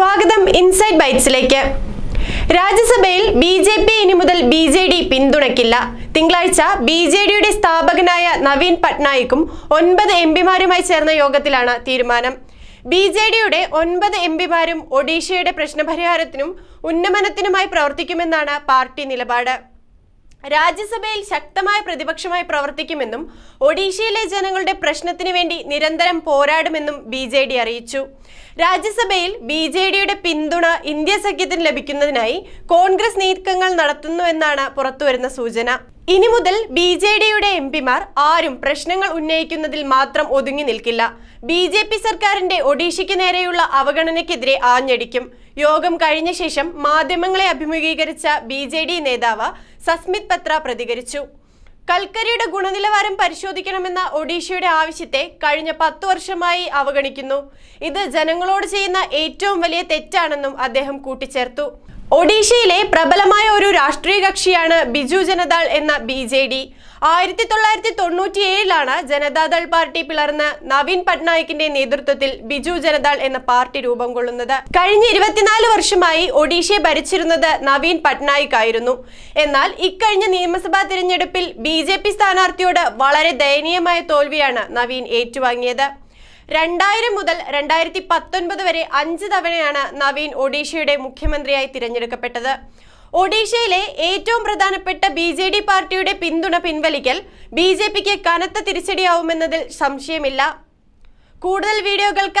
സ്വാഗതം ഇൻസൈഡ് ബൈറ്റ്സിലേക്ക് രാജ്യസഭയിൽ B J P ഇനി മുതൽ ബി ജെ ഡി പിന്തുണയ്ക്കില്ല. തിങ്കളാഴ്ച ബി ജെ ഡിയുടെ സ്ഥാപകനായ നവീൻ പട്നായിക്കും ഒൻപത് എം പിമാരുമായി ചേർന്ന യോഗത്തിലാണ് തീരുമാനം. ബി ജെ ഡിയുടെ ഒൻപത് എം പിമാരും ഒഡീഷയുടെ പ്രശ്നപരിഹാരത്തിനും ഉന്നമനത്തിനുമായി പ്രവർത്തിക്കുമെന്നാണ് പാർട്ടി നിലപാട്. രാജ്യസഭയിൽ ശക്തമായ പ്രതിപക്ഷമായി പ്രവർത്തിക്കുമെന്നും ഒഡീഷയിലെ ജനങ്ങളുടെ പ്രശ്നത്തിന് വേണ്ടി നിരന്തരം പോരാടുമെന്നും ബി ജെ ഡി അറിയിച്ചു. രാജ്യസഭയിൽ ബി ജെ ഡിയുടെ പിന്തുണ ഇന്ത്യ സഖ്യത്തിന് ലഭിക്കുന്നതിനായി കോൺഗ്രസ് നീക്കങ്ങൾ നടത്തുന്നുവെന്നാണ് പുറത്തുവരുന്ന സൂചന. ഇനി മുതൽ ബി ജെ ഡിയുടെ എം പിമാർ ആരും പ്രശ്നങ്ങൾ ഉന്നയിക്കുന്നതിൽ മാത്രം ഒതുങ്ങി നിൽക്കില്ല. ബി ജെ പി സർക്കാരിന്റെ ഒഡീഷയ്ക്ക് നേരെയുള്ള അവഗണനയ്ക്കെതിരെ ആഞ്ഞടിക്കും. യോഗം കഴിഞ്ഞ ശേഷം മാധ്യമങ്ങളെ അഭിമുഖീകരിച്ച ബി ജെ ഡി നേതാവ് സസ്മിത് പത്ര പ്രതികരിച്ചു. കൽക്കരിയുടെ ഗുണനിലവാരം പരിശോധിക്കണമെന്ന ഒഡീഷയുടെ ആവശ്യത്തെ കഴിഞ്ഞ പത്തു വർഷമായി അവഗണിക്കുന്നു. ഇത് ജനങ്ങളോട് ചെയ്യുന്ന ഏറ്റവും വലിയ തെറ്റാണെന്നും അദ്ദേഹം കൂട്ടിച്ചേർത്തു. ഒഡീഷയിലെ പ്രബലമായ ഒരു രാഷ്ട്രീയ കക്ഷിയാണ് ബിജു ജനതാൾ എന്ന ബി ജെ ഡി. ആയിരത്തി തൊള്ളായിരത്തി തൊണ്ണൂറ്റി ഏഴിലാണ് ജനതാദൾ പാർട്ടി പിളർന്ന് നവീൻ പട്നായിക്കിന്റെ നേതൃത്വത്തിൽ ബിജു ജനതാൾ എന്ന പാർട്ടി രൂപം കൊള്ളുന്നത്. കഴിഞ്ഞ ഇരുപത്തിനാല് വർഷമായി ഒഡീഷയെ ഭരിച്ചിരുന്നത് നവീൻ പട്നായിക് ആയിരുന്നു എന്നാൽ ഇക്കഴിഞ്ഞ നിയമസഭാ തിരഞ്ഞെടുപ്പിൽ ബി സ്ഥാനാർത്ഥിയോട് വളരെ ദയനീയമായ തോൽവിയാണ് നവീൻ ഏറ്റുവാങ്ങിയത്. രണ്ടായിരം മുതൽ രണ്ടായിരത്തി പത്തൊൻപത് വരെ അഞ്ച് തവണയാണ് നവീൻ ഒഡീഷയുടെ മുഖ്യമന്ത്രിയായി തിരഞ്ഞെടുക്കപ്പെട്ടത്. ഒഡീഷയിലെ ഏറ്റവും പ്രധാനപ്പെട്ട ബി ജെ ഡി പാർട്ടിയുടെ പിന്തുണ പിൻവലിക്കൽ ബി ജെ പിക്ക് കനത്ത തിരിച്ചടിയാവുമെന്നതിൽ സംശയമില്ല. കൂടുതൽ വീഡിയോകൾക്കായി